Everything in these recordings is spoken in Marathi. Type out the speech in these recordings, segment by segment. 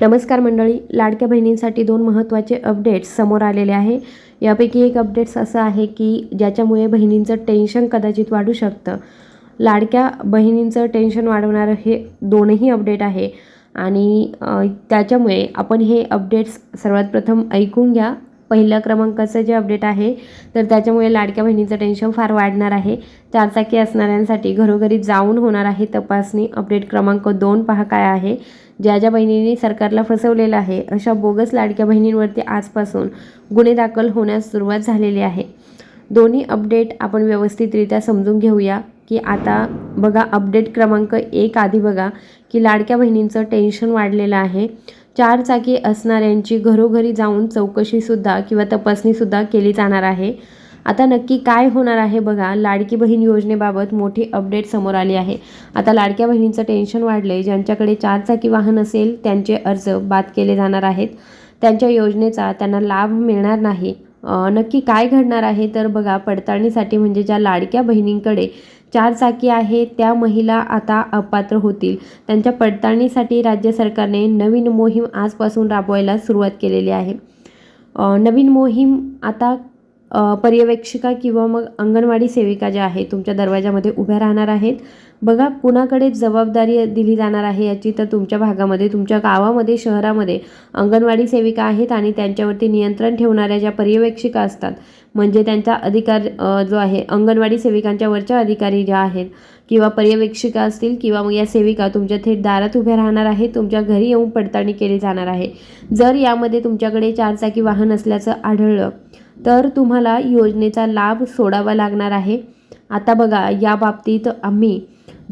नमस्कार मंडळी. लाडक्या बहिणींसाठी दोन महत्त्वाचे अपडेट्स समोर आलेले आहे. यापैकी एक अपडेट्स असं आहे की ज्याच्यामुळे बहिणींचं टेन्शन कदाचित वाढू शकतं. लाडक्या बहिणींचं टेन्शन वाढवणारं हे दोनही अपडेट आहे. आणि त्याच्यामुळे आपण हे अपडेट्स सर्वात प्रथम ऐकून घ्या. पहिल्या क्रमांकाचं जे अपडेट आहे तर त्याच्यामुळे लाडक्या बहिणीचं टेन्शन फार वाढणार आहे. चारचाकी असणाऱ्यांसाठी घरोघरी जाऊन होणार आहे तपासणी. अपडेट क्रमांक दोन पहा काय आहे. ज्या ज्या बहिणींनी सरकारला फसवलेलं आहे अशा बोगस लाडक्या बहिणींवरती आजपासून गुन्हे दाखल होण्यास सुरुवात झालेली आहे. दोन्ही अपडेट आपण व्यवस्थितरित्या समजून घेऊया की आता बघा अपडेट क्रमांक एक आधी बघा की लाडक्या बहिणींचं टेन्शन वाढलेलं आहे. चार चाकी असणाऱ्यांची घरोघरी जाऊन चौकशीसुद्धा किंवा तपासणीसुद्धा केली जाणार आहे. आता नक्की काय होणार आहे बघा लाडकी बहीण योजनेबाबत मोठी अपडेट समोर आली आहे. आता लाडक्या बहिणींचं टेन्शन वाढले ज्यांच्याकडे चार चाकी वाहन असेल त्यांचे अर्ज बाद केले जाणार आहेत. त्यांच्या योजनेचा त्यांना लाभ मिळणार नाही. नक्की काय घडणार आहे तर बघा पडताळणीसाठी म्हणजे ज्या लाडक्या बहिणींकडे चार चाकी आहे त्या महिला आता अपात्र होतील. त्यांच्या पडताळणीसाठी राज्य सरकारने नवीन मोहीम आजपासून राबवायला सुरुवात केलेली आहे. नवीन मोहीम आता पर्यवेक्षिका किंवा मग अंगणवाडी सेविका ज्या आहेत तुमच्या दरवाजामध्ये उभ्या राहणार आहेत. बघा कुणाकडे जबाबदारी दिली जाणार आहे याची तर तुमच्या भागामध्ये तुमच्या गावामध्ये शहरामध्ये अंगणवाडी सेविका आहेत आणि त्यांच्यावरती नियंत्रण ठेवणाऱ्या ज्या पर्यवेक्षिका असतात म्हणजे त्यांचा अधिकार जो आहे अंगणवाडी सेविकांच्या वरच्या अधिकारी ज्या आहेत किंवा पर्यवेक्षिका असतील किंवा मग या सेविका तुमच्या थेट दारात उभ्या राहणार आहेत तुमच्या घरी येऊन पडताळणी केली जाणार आहे. जर यामध्ये तुमच्याकडे चारचाकी वाहन असल्याचं आढळलं तर तुम्हाला योजनेचा लाभ सोडावा लागणार आहे. आता बघा या बाबतीत आम्ही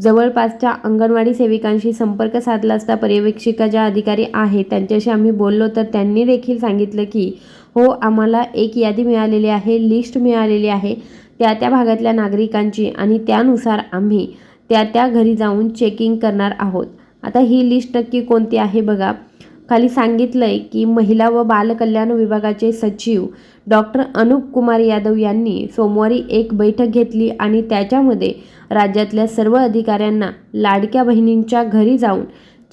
जवळपासच्या अंगणवाडी सेविकांशी संपर्क साधला असता पर्यवेक्षिका ज्या अधिकारी आहेत त्यांच्याशी आम्ही बोललो तर त्यांनी देखील सांगितलं की हो आम्हाला एक यादी मिळालेली आहे लिस्ट मिळालेली आहे त्या त्या भागातल्या नागरिकांची आणि त्यानुसार आम्ही त्या त्या घरी जाऊन चेकिंग करणार आहोत. आता ही लिस्ट नक्की कोणती आहे बघा. खाली सांगितलं आहे की महिला व बालकल्याण विभागाचे सचिव डॉक्टर अनुप कुमार यादव यांनी सोमवारी एक बैठक घेतली आणि त्याच्यामध्ये राज्यातल्या सर्व अधिकाऱ्यांना लाडक्या बहिणींच्या घरी जाऊन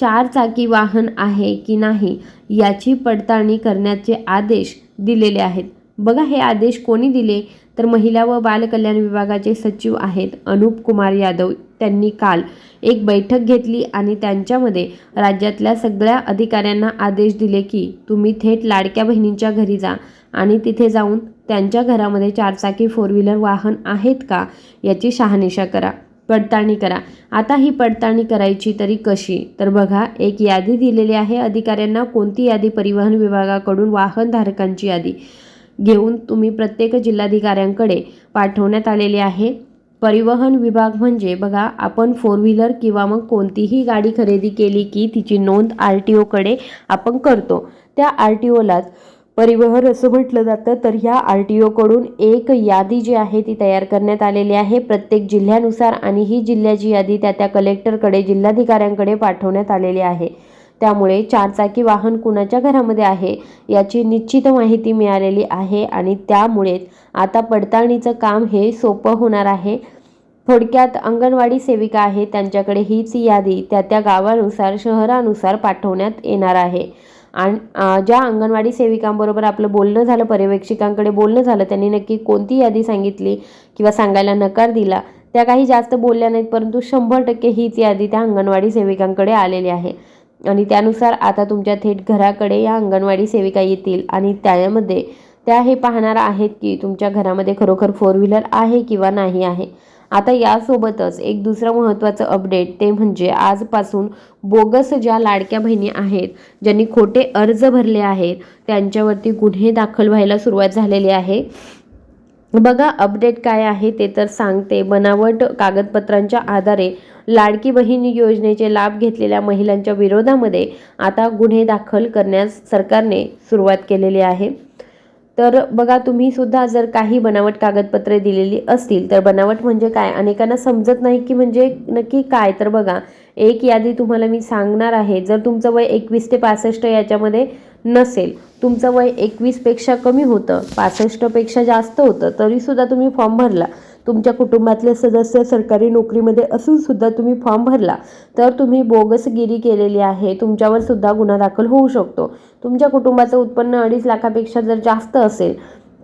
चार चाकी वाहन आहे की नाही याची पडताळणी करण्याचे आदेश दिलेले आहेत. बघा हे आदेश कोणी दिले? तर महिला व बालकल्याण विभागाचे सचिव आहेत अनुप कुमार यादव. त्यांनी काल एक बैठक घेतली आणि त्यांच्यामध्ये राज्यातल्या सगळ्या अधिकाऱ्यांना आदेश दिले की तुम्ही थेट लाडक्या बहिणींच्या घरी जा आणि तिथे जाऊन त्यांच्या घरामध्ये चारचाकी फोर व्हीलर वाहन आहेत का याची शहानिशा करा पडताळणी करा. आता ही पडताळणी करायची तरी कशी? तर बघा एक यादी दिलेली आहे अधिकाऱ्यांना कोणती यादी? परिवहन विभागाकडून वाहनधारकांची यादी घेऊन तुम्ही प्रत्येक जिल्हाधिकाऱ्यांकडे पाठवण्यात आलेली आहे. परिवहन विभाग म्हणजे बघा आपण फोर व्हीलर किंवा मग कोणतीही गाडी खरेदी केली की तिची नोंद आर टी ओकडे आपण करतो. त्या आर टी ओलाच परिवहन असं म्हटलं जातं तर ह्या आर टी ओकडून एक यादी जी आहे ती तयार करण्यात आलेली आहे. प्रत्येक जिल्ह्यानुसार आणि ही जिल्ह्याची यादी त्या त्या कलेक्टरकडे जिल्हाधिकाऱ्यांकडे पाठवण्यात आलेली आहे. त्यामुळे चारचाकी वाहन कुणाच्या घरामध्ये आहे याची निश्चित माहिती मिळालेली आहे आणि त्यामुळेच आता पडताळणीचं काम हे सोपं होणार आहे. थोडक्यात अंगणवाडी सेविका आहे त्यांच्याकडे हीच यादी त्या त्या गावानुसार शहरानुसार पाठवण्यात येणार आहे. आणि ज्या अंगणवाडी सेविकांबरोबर आपलं बोलणं झालं पर्यवेक्षिकांकडे बोलणं झालं त्यांनी नक्की कोणती यादी सांगितली किंवा सांगायला नकार दिला त्या काही जास्त बोलल्या नाहीत परंतु शंभर टक्के हीच यादी त्या अंगणवाडी सेविकांकडे आलेली आहे. आणि त्यानुसार आता तुमच्या थेट घराकडे या अंगणवाडी सेविका येतील आणि त्यामध्ये त्या हे पाहणार आहेत की तुमच्या घरामध्ये खरोखर फोर व्हीलर आहे किंवा नाही आहे. आता यासोबतच एक दुसरं महत्त्वाचं अपडेट ते म्हणजे आजपासून बोगस ज्या लाडक्या बहिणी आहेत ज्यांनी खोटे अर्ज भरले आहेत त्यांच्यावरती गुन्हे दाखल व्हायला सुरुवात झालेली आहे. बघा अपडेट काय आहे ते तर सांगते. बनावट कागदपत्रांच्या आधारे लाडकी बहीण योजनेचे लाभ घेतलेल्या महिलांच्या विरोधामध्ये आता गुन्हे दाखल करण्यास सरकारने सुरुवात केलेली आहे. तर बघा तुम्ही सुद्धा जर काही बनावट कागदपत्रे दिलेली असतील तर बनावट म्हणजे काय? अनेकांना समजत नाही की म्हणजे नक्की काय. तर बघा एक यादी तुम्हाला मी सांगणार आहे. जर तुमचं वय एकवीस ते पासष्ट याच्यामध्ये नसेल तुमचं वय एकवीसपेक्षा कमी होतं पासष्टपेक्षा जास्त होतं तरीसुद्धा तुम्ही फॉर्म भरला. तुमच्या कुटुंबातले सदस्य सरकारी नोकरीमध्ये असूनसुद्धा तुम्ही फॉर्म भरला तर तुम्ही बोगसगिरी केलेली आहे. तुमच्यावर सुद्धा गुन्हा दाखल होऊ शकतो. तुमच्या कुटुंबाचं उत्पन्न अडीच लाखापेक्षा जर जास्त असेल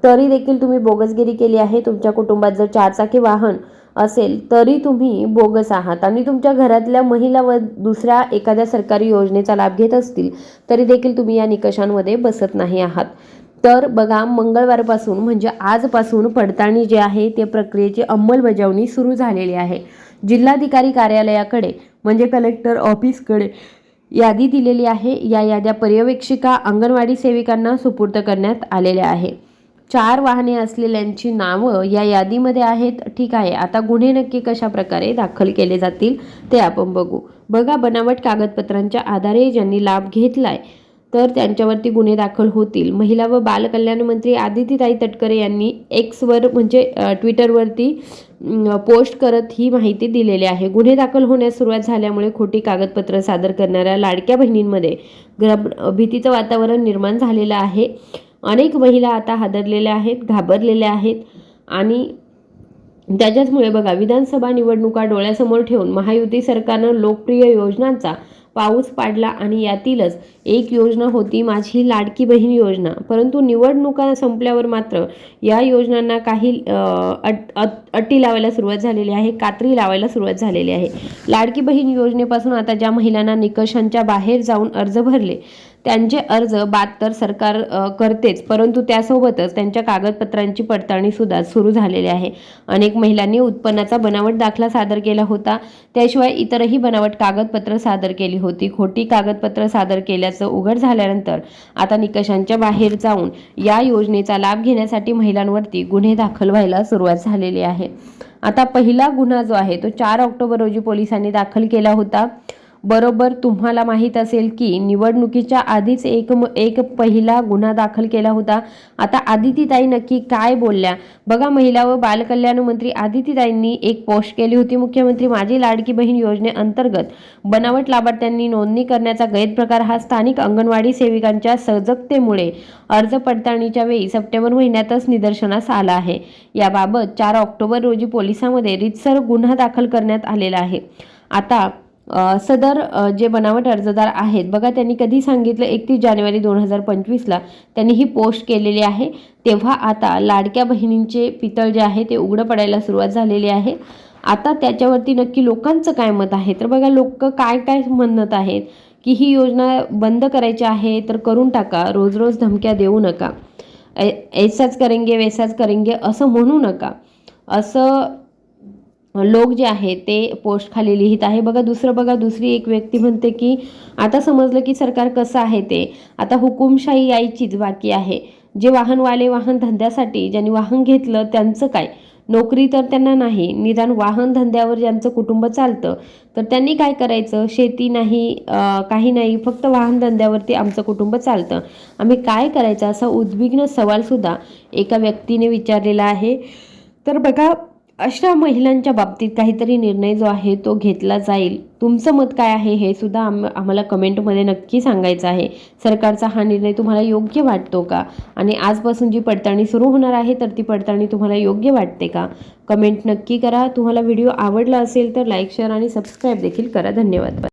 तरी देखील तुम्ही बोगसगिरी केली आहे. तुमच्या कुटुंबात जर चारचाकी वाहन असेल तरी तुम्ही बोगस आहात. आणि तुमच्या घरातल्या महिला व दुसऱ्या एखाद्या सरकारी योजनेचा लाभ घेत असतील तरी देखील तुम्ही या निकषांमध्ये बसत नाही आहात. तर बघा मंगळवारपासून म्हणजे आजपासून पडताळणी जे आहे ते प्रक्रियेची अंमलबजावणी सुरू झालेली आहे. जिल्हाधिकारी कार्यालयाकडे म्हणजे कलेक्टर ऑफिसकडे यादी दिलेली आहे. या याद्या पर्यवेक्षिका अंगणवाडी सेविकांना सुपूर्द करण्यात आलेल्या आहे चार वाहने असलेल्यांची नावं या यादीमध्ये आहेत. ठीक आहे आता गुन्हे नक्की कशा प्रकारे दाखल केले जातील ते आपण बघू. बघा बनावट कागदपत्रांच्या आधारे ज्यांनी लाभ घेतलाय तर त्यांच्यावरती गुन्हे दाखल होतील. महिला व बालकल्याण मंत्री आदितीताई तटकरे यांनी एक्सवर म्हणजे ट्विटरवरती पोस्ट करत ही माहिती दिलेली आहे. गुन्हे दाखल होण्यास सुरुवात झाल्यामुळे खोटी कागदपत्र सादर करणाऱ्या लाडक्या बहिणींमध्ये ग्रम भीतीचं वातावरण निर्माण झालेलं आहे. अनेक महिला आता हादरलेल्या आहेत घाबरलेल्या आहेत आणि त्याच्याचमुळे बघा विधानसभा निवडणुका डोळ्यासमोर ठेवून महायुती सरकारनं लोकप्रिय योजनांचा पाऊस पाडला आणि यातीलच. एक योजना होती माझी लाडकी बहीण योजना. परंतु निवडणुका संपल्यावर मात्र या योजनांना काही अट अट- अटी लावायला सुरुवात झालेली आहे कात्री लावायला सुरुवात झालेली आहे. लाडकी बहीण योजनेपासून आता ज्या महिलांना निकषांच्या बाहेर जाऊन अर्ज भरले त्यांचे अर्ज बाद तर सरकार करतेच. परंतु त्यासोबतच त्यांच्या कागदपत्रांची पडताळणी सुद्धा सुरू झालेली आहे. अनेक महिलांनी उत्पन्नाचा बनावट दाखला सादर केला होता. त्याशिवाय इतरही बनावट कागदपत्र सादर केली होती. खोटी कागदपत्र सादर केल्याचं उघड झाल्यानंतर आता निकषांच्या बाहेर जाऊन या योजनेचा लाभ घेण्यासाठी महिलांवरती गुन्हे दाखल व्हायला सुरुवात झालेली आहे. आता पहिला गुन्हा जो आहे तो चार ऑक्टोबर रोजी पोलिसांनी दाखल केला होता. बरोबर तुम्हाला माहीत असेल की निवडणुकीच्या आधीच एक म- एक पहिला गुन्हा दाखल केला होता. आता आदितीताई नक्की काय बोलल्या? बघा महिला व बालकल्याण मंत्री आदितीताईंनी एक पोस्ट केली होती. मुख्यमंत्री माझी लाडकी बहीण योजनेअंतर्गत बनावट लाभार्थ्यांनी नोंदणी करण्याचा गैरप्रकार हा स्थानिक अंगणवाडी सेविकांच्या सजगतेमुळे अर्ज पडताळणीच्या वेळी सप्टेंबर महिन्यातच निदर्शनास आला आहे. याबाबत चार ऑक्टोबर रोजी पोलिसांमध्ये रितसर गुन्हा दाखल करण्यात आलेला आहे. आता सदर जे बनावट अर्जदार आहेत बघा त्यांनी कधी सांगितलं एकतीस जानेवारी दोन हजार पंचवीसला त्यांनी ही पोस्ट केलेली आहे. तेव्हा आता लाडक्या बहिणींचे पितळ जे आहे ते उघडं पडायला सुरुवात झालेली आहे. आता त्याच्यावरती नक्की लोकांचं काय मत आहे? तर बघा लोक काय काय म्हणत आहेत की ही योजना बंद करायची आहे तर करून टाका रोज रोज धमक्या देऊ नका. ऐसाच करेंगे वैसाच करेंगे असं म्हणू नका. असं लोक जे आहे ते पोस्ट खाली लिहित आहे. बघा दुसरं बघा दुसरी एक व्यक्ती म्हणते की आता समजलं की सरकार कसं आहे ते. आता हुकुमशाही यायचीच बाकी आहे. जे वाहनवाले वाहन धंद्यासाठी ज्यांनी वाहन घेतलं त्यांचं काय? नोकरी तर त्यांना नाही. निदान वाहन धंद्यावर ज्यांचं कुटुंब चालतं तर त्यांनी काय करायचं? शेती नाही काही नाही. फक्त वाहन धंद्यावरती आमचं कुटुंब चालतं. आम्ही काय करायचं? असा उद्विग्न सवालसुद्धा एका व्यक्तीने विचारलेला आहे. तर बघा अशा महिलांच्या बाबतीत काहीतरी निर्णय जो आहे तो घेतला जाईल. तुमचं मत काय आहे हे सुद्धा आम आम्हाला कमेंटमध्ये नक्की सांगायचं आहे. सरकारचा हा निर्णय तुम्हाला योग्य वाटतो का? आणि आजपासून जी पडताळणी सुरू होणार आहे तर ती पडताळणी तुम्हाला योग्य वाटते का? कमेंट नक्की करा. तुम्हाला व्हिडिओ आवडला असेल तर लाईक शेअर आणि सबस्क्राईब देखील करा. धन्यवाद.